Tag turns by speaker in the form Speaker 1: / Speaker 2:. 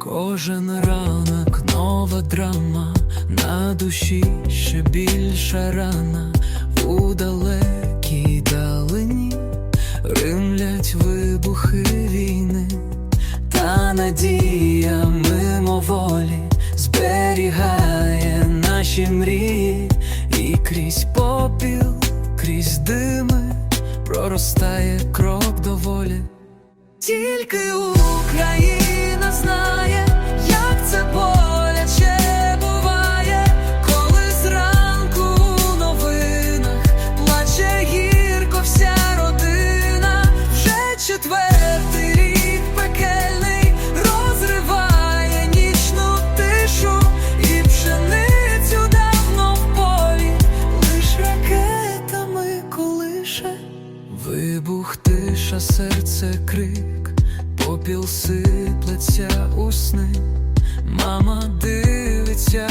Speaker 1: Кожен ранок нова драма, на душі ще більша рана, у далекій далині римлять вибухи війни, та надія мимоволі зберігає наші мрії, і крізь попіл, крізь дими проростає крок до волі. Тільки Україна знає, Вибух, тиша, серце, крик, попіл сиплеться у сни. Мама дивиться